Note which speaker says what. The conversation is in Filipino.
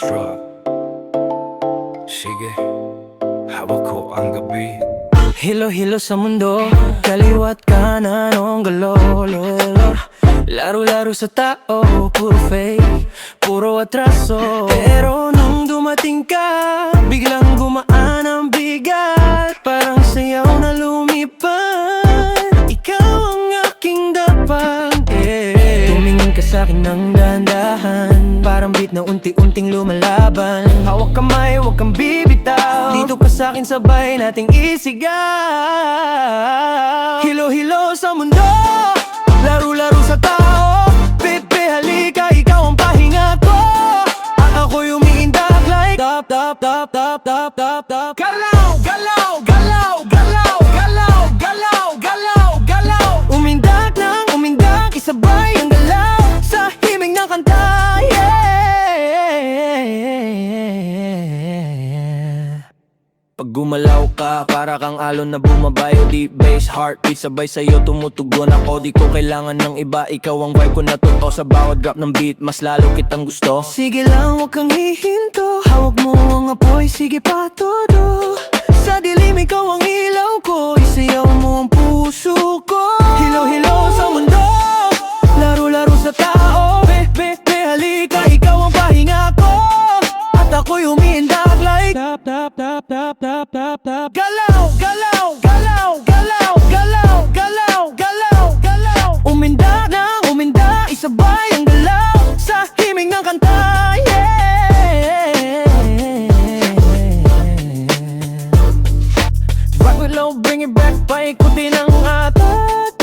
Speaker 1: drop Sige, hawak ko ang gabi.
Speaker 2: Hilo-hilo sa mundo Kaliwat kanan galo Laro-laro sa tao Puro fake Puro atraso. Pero nung dumating ka Biglang gumaan ang bigat. Parang sayaw na lumipad Ikaw ang aking dapat yeah. Tumingin ka sa'kin ng dahan Parang beat na unti-unting lumalaban. Hawak kamay, huwag kang bibitaw. Dito ka sa'kin sabay nating isigaw. Hilo-hilo sa mundo Laro-laro sa tao. Pepe halika, ikaw ang pahinga ko. At ako'y umiindak like Tap, tap, tap, tap, tap, tap, tap Galaw,
Speaker 1: pag gumalaw ka, para kang alon na bumabayo Deep bass, heartbeat, sabay sa'yo tumutugon ako. Di ko kailangan ng iba, ikaw ang vibe ko na totoo. Sa bawat drop ng beat, mas lalo kitang gusto.
Speaker 2: Sige lang, huwag kang hihinto. Hawak mo ang apoy, sige pa todo Sa dilim, ikaw ang ilaw ko. Isayaw mo ang puso tap tap tap tap tap tap. Galaw, galaw, galaw, galaw, galaw, galaw, galaw, galaw. Uminda na, uminda, isabay ang galaw Sa himing ng kanta, yeah. Rock with low, bring it back, paikutin ang atak